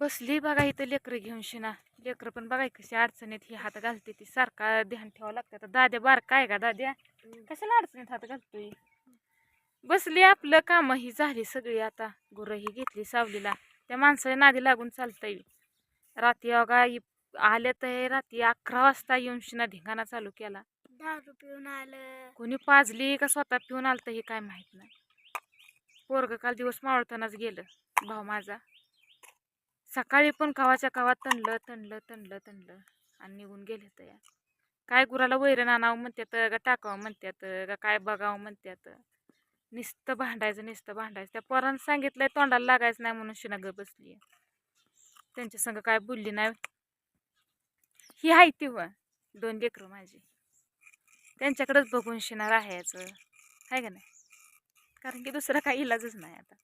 बसली बघा इथं लेकरं घेऊन शिना. लेकरं पण बघा कशी अडचणीत ही हात घालते ती. सारखा ध्यान ठेवावं लागतं. आता दाद्या बार काय का दाद्या? कशाला अडचणीत हात घालतोय? बसली आपलं काम ही झाली सगळी आता. गुरं ही घेतली सावलीला. त्या माणसाच्या नादी लागून चालतंय. रात्री अगा आले तर रात्री अकरा वाजता येऊन शिना धिंगाणा चालू केला. दारू पिऊन आलं. कोणी पाजली का स्वतः पिऊन आलं हे काय माहीत नाही. पोरग काल दिवस मावळतानाच गेलं. भाऊ माझा. सकाळी पण कवाच्या कवात तणलं तणलं तणलं तणलं आणि निघून गेले तर काय गुराला वैरण आणावं म्हणतात का टाकावं म्हणतात का काय बघावं म्हणतात नुसतं भांडायचं नुसतं भांडायचं. त्या पोरानं सांगितलंय तोंडाला लागायचं नाही म्हणून शिना बसली त्यांच्या संग काय बोलली नाही. ही आहे ती व दोन लेकरं माझी. त्यांच्याकडेच बघून शिणार आहे याचं आहे का नाही? कारण की दुसरा काही इलाजच नाही आता.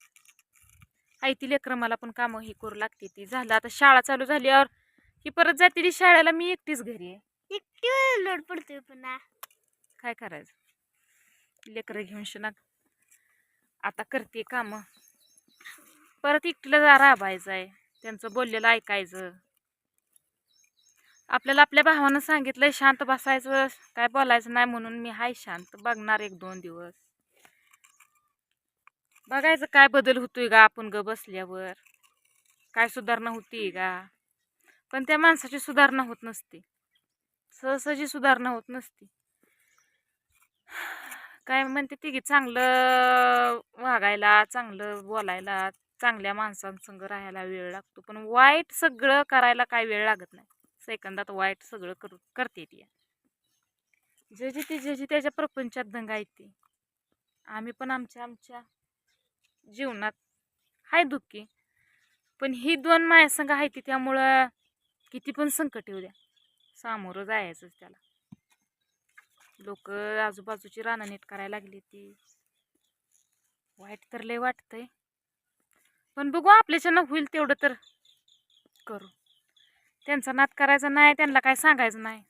आई ती लेकरं मला पण कामं ही करू लागते ती झालं. आता शाळा चालू झाल्यावर ही परत जाते ती शाळेला मी एकटीच घरी आहे. एकटी लोड पडतोय पुन्हा. काय करायचं? लेकरं घेऊन शिना. आता करते कामं. परत एकटीला जा राबायचं आहे त्यांचं बोललेलं ऐकायचं. आपल्याला आपल्या भावानं सांगितलंय शांत बसायचं. काय बोलायचं नाही म्हणून मी हाय शांत बघणार एक दोन दिवस. बघायचं काय बदल होतोय का आपण ग बसल्यावर. काय सुधारणा होती का पण त्या माणसाची सुधारणा होत नसते. सहसाची सुधारणा होत नसते. काय म्हणते ती की चांगलं वागायला चांगलं बोलायला चांगल्या माणसांसंग राहायला वेळ लागतो. पण वाईट सगळं करायला काय वेळ लागत नाही. सेकंदात वाईट सगळं करू करते ती. ज्याची ती जे त्याच्या प्रपंचात दंगा येते आम्ही पण आमच्या आमच्या जीवनात आहे दुःखी. पण ही दोन मायासंग आहे ती त्यामुळं किती पण संकट येऊ द्या. सामोरं जायचंच त्याला. लोक आजूबाजूची रानं नीट करायला लागली ती. वाईट तर लय वाटतंय. पण बघू आपल्याच्यानं होईल तेवढं तर करू. त्यांचा नाद करायचा नाही त्यांना काय सांगायचं नाही.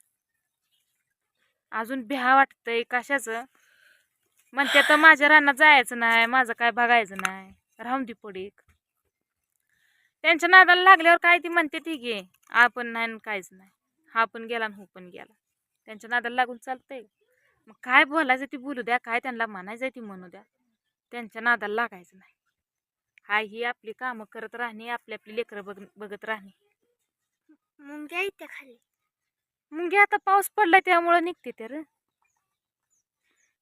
अजून भ्या वाटतंय कशाचं? म्हणते तर माझ्या रानात जायचं नाही माझं काय बघायचं नाही. राहून दे पडीक त्यांच्या नादाला लागल्यावर काय ती म्हणते ती घे. आपण नाही काहीच नाही. हा पण गेला आणि हो पण गेला. त्यांच्या नादाला लागून चालतंय. मग काय बोलायचं ती बोलू द्या काय त्यांना म्हणायचं ती म्हणू द्या. त्यांच्या नादाला लागायचं नाही. हाय ही आपली कामं करत राहणे आपली आपली लेकरं बघ बघत राहणे. मग द्यायचं खाली. मुंगी आता पाऊस पडला त्यामुळं निघते तर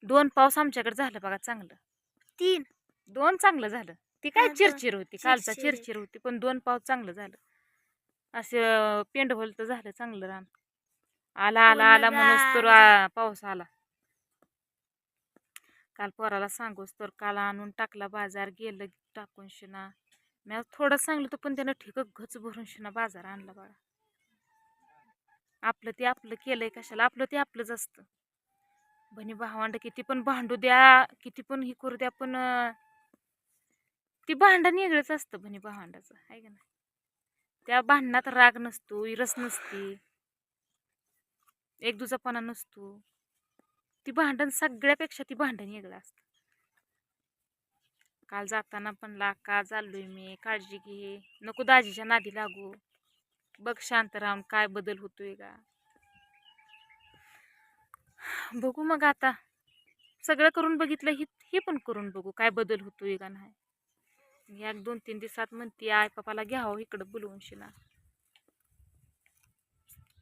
दोन पाऊस आमच्याकडे झालं बघा चांगलं. तीन दोन चांगलं झालं. ती काय हा. चिरचिर होती कालचा चिरचिर. चिरचिर होती पण दोन पाऊस चांगलं झालं. असं पेंड तर झालं चांगलं रान. आला आला आला म्हणूस तर आ, पाऊस आला. काल पोराला सांगूस तर काल आणून टाकला बाजार गेलं टाकून शिना. मी आज थोडं सांगलं तर पण त्यानं ठीक घच भरून शिना बाजार आणला बघा आपलं ते आपलं केलंय कशाला? आपलं ते आपलंच असतं. बनी भावंड किती पण भांडू द्या किती पण हे करू द्या पण ती भांडण वेगळंच असतं बनी भावंडाचं आहे का नाही? त्या भांडणात राग नसतो इरस नसते. एक दुजापणा नसतो. ती भांडण सगळ्यापेक्षा ती भांडण वेगळं असतं. काल जाताना पण ला का चाललोय मी? काळजी घे. नको दाजीच्या नादी लागू. बघ शांत राहून काय बदल होतोय का? बघू मग आता. सगळं करून बघितलं ही हे पण करून बघू काय बदल होतोय का नाही. एक दोन तीन दिवसात म्हणते आय पप्पाला घ्यावं इकडं बोलवून शिना.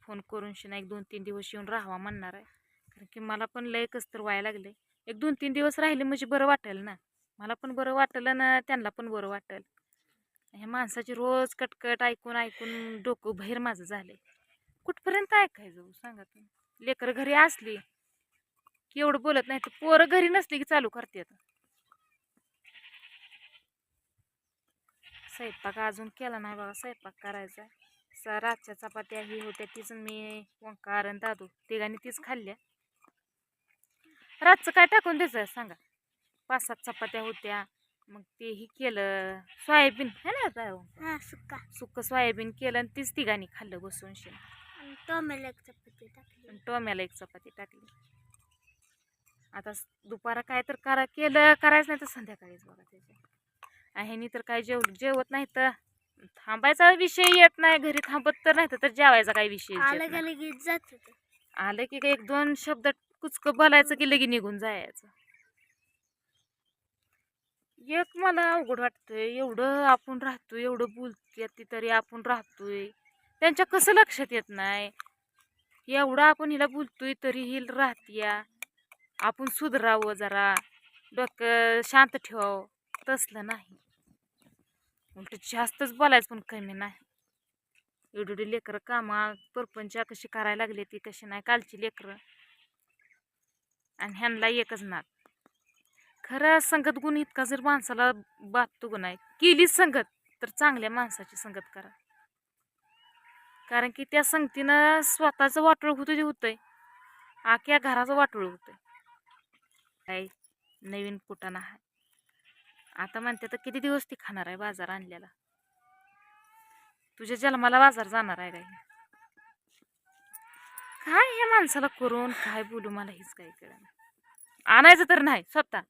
फोन करून शिना एक दोन तीन दिवस येऊन राहावा म्हणणार आहे. कारण की मला पण लय तर व्हायला लागले एक दोन तीन दिवस राहिले म्हणजे बरं वाटेल ना. मला पण बरं वाटलं ना त्यांना पण बरं वाटेल. ह्या माणसाची रोज कटकट ऐकून ऐकून डोकं बाहेर माझं झालंय. कुठपर्यंत ऐकायचं हो, सांगा तुम्ही. लेकरं घरी असली एवढं बोलत नाही. तर पोरं घरी नसली की चालू करते स्वयंपाक अजून केला नाही बघा स्वयंपाक करायचा स रातच्या चपात्या ही होत्या तीच मी वंकार आणि दादू. तिघांनी तीच खाल्ल्या. रातचं काय टाकून द्यायचं सांगा? पाच सात चपात्या होत्या. मग ते ही केलं. सोयाबीन है ना आता? हा सुका. सुक्क सोयाबीन केलं आणि तीच तिघांनी खाल्लं बसून आणि टोमॅटो एक चपाती टाकली. आणि टोम्याला एक चपाती टाकली. आता दुपारा काय तर करा केलं करायचं नाही तर संध्याकाळीच बघा त्याच्या ह्यानी तर काय जेव जेवत नाही तर थांबायचा विषय येत नाही घरी थांबत तर नाही तर जेवायचा काही विषय आलं का एक दोन शब्द कुचक बोलायचं की लगी निघून जायचं. एक मला अवघड वाटतंय एवढं आपण राहतोय एवढं बोलते ती तरी आपण राहतोय. त्यांच्या कसं लक्षात येत नाही? एवढं आपण हिला बोलतोय तरी ही राहतीया. आपण सुधरावं जरा. डोकं शांत ठेवावं. तसलं नाही. उलट जास्तच बोलायचं पण कमी नाही. एवढी लेकरं कामा परपंचा कशी करायला लागली ती कशी नाही कालची लेकरं. आणि ह्यांना एकच नाक खरं संगत गुण इतका जर माणसाला बाबतो गुण आहे केली संगत तर चांगल्या माणसाची संगत करा. कारण की त्या संगतीनं स्वतःचं वाटोळ होतं जे होतंय. आख्या घराचं वाटोळ होतंय. काय नवीन कुटाणा आहे आता म्हणते तर किती दिवस ती खाणार आहे बाजार आणलेला? तुझ्या जन्माला बाजार जाणार आहे काय? काय या माणसाला करून काय बोलू मला हीच काही कळलं आणायचं तर नाही स्वतः.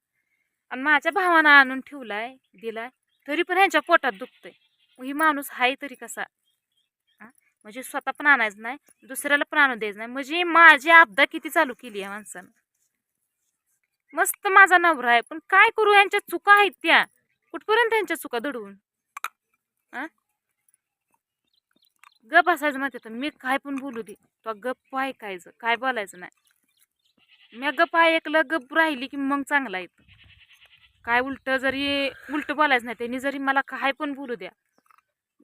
आणि माझ्या भावानं आणून ठेवलाय दिलाय तरी पण ह्यांच्या पोटात दुखतंय. ही माणूस हाय तरी कसा? म्हणजे स्वतः पण आणायचं नाही दुसऱ्याला पण आणू द्यायचं नाही. म्हणजे माझी आपदा किती चालू केली आहे माणसानं? मस्त माझा नवरा आहे पण काय करू यांच्या चुका आहेत त्या? कुठपर्यंत त्यांच्या चुका दडवून? गप असायचं माहिती तर मी काय पण बोलू दे. तो गप्प ऐकायचं काय बोलायचं नाही. मी गप्प ऐकलं गप्प राहिली की मग चांगला येतं. काय उलट जरी उलट बोलायचं नाही त्यांनी जरी मला काय पण बोलू द्या.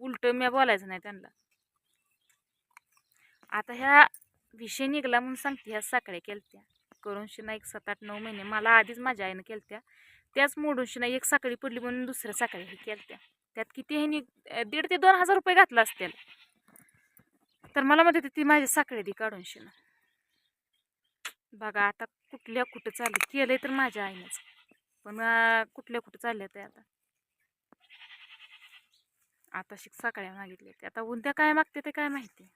उलट मी बोलायचं नाही त्यांना. आता ह्या विषय निघला म्हणून सांगते ह्या साखळ्या केलत्या. करून शिना एक सात आठ नऊ महिने. मला आधीच माझ्या आईनं केलत्या. त्याच मोडून शिना एक साखळी पडली म्हणून दुसऱ्या साखळी हे केलत्या. त्यात किती ह्यांनी दीड ते दोन हजार रुपये घातला असतील. तर मला म्हणते ती माझी साखळी दी काढून शिना. बघा आता कुठल्या कुठं चालू केलंय तर माझ्या आईनंच. पण कुठल्या कुठं चालल्या ते आता? आता शिक सकाळी मागितले ते आता उद्या काय मागते ते काय माहिती.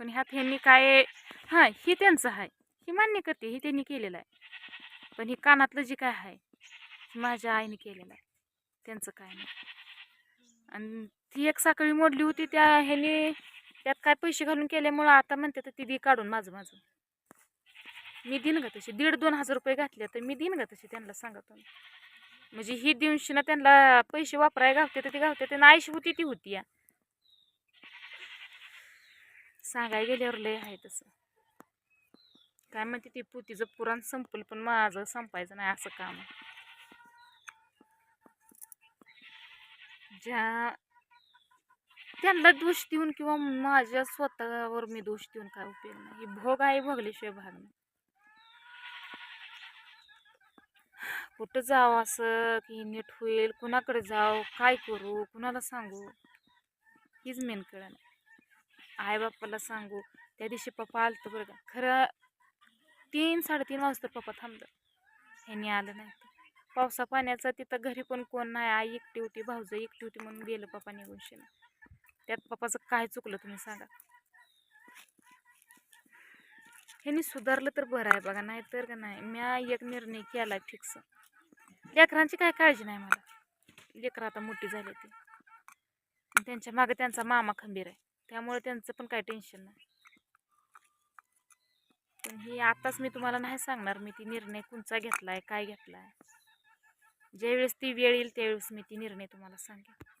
पण ह्यात ह्यांनी काय हां हे त्यांचं आहे ही मान्य करते हे त्यांनी केलेलं आहे. पण हे कानातलं जे काय आहे माझ्या आईने केलेलं आहे. त्यांचं काय नाही. आणि ती एक साखळी मोडली होती त्या ह्याने त्यात काय पैसे घालून केल्यामुळं आता म्हणते तर ती दी काढून माझं माझं. मी देईन का तशी. दीड दोन हजार रुपये घातले तर मी देईन का तशी त्यांना सांगा तुम्ही म्हणजे ही दिवशी ना त्यांना पैसे वापरायला गावते तर ते गावते त्यांना आयशी होती ती होती या. सांगायला गेल्यावर लय आहे तसं. काय म्हणते ते पुतीचं पुराण संपल पण माझं संपायचं नाही असं काम ज्या त्यांना दोष देऊन किंवा माझ्या स्वतःवर मी दोष देऊन काय उपयोग नाही. ही भोग आहे भोगल्याशिवाय भाग नाही. कुठं जावं असं की नीट होईल कुणाकडे जाव काय करू कुणाला सांगू? हीच मेन कळलं आई बाप्पाला सांगू त्या दिवशी पप्पा आलतं बरं का खरं तीन साडेतीन वाजता पप्पा थांबलं ह्यांनी आलं नाही तर. पावसा पाण्याचा तिथं घरी पण कोण नाही. आई एकटी होती भाऊजं एकटी होती म्हणून गेलं पप्पा निघून शेण त्यात पप्पाचं काय चुकलं तुम्ही सांगा? ह्यांनी सुधारलं तर बरं आहे बघा नाही तर का नाही? म्या एक निर्णय केला फिक्स लेकरांची काय काळजी नाही मला. लेकरं आता मोठी झाली ती. त्यांच्या मागे त्यांचा मामा खंबीर आहे. त्यामुळे त्यांचं पण काही टेन्शन नाही. पण हे आताच मी तुम्हाला नाही सांगणार मी ती निर्णय कोणचा आहे काय घेतला आहे ज्यावेळेस ती वेळ येईल त्यावेळेस मी ती निर्णय तुम्हाला सांगेन.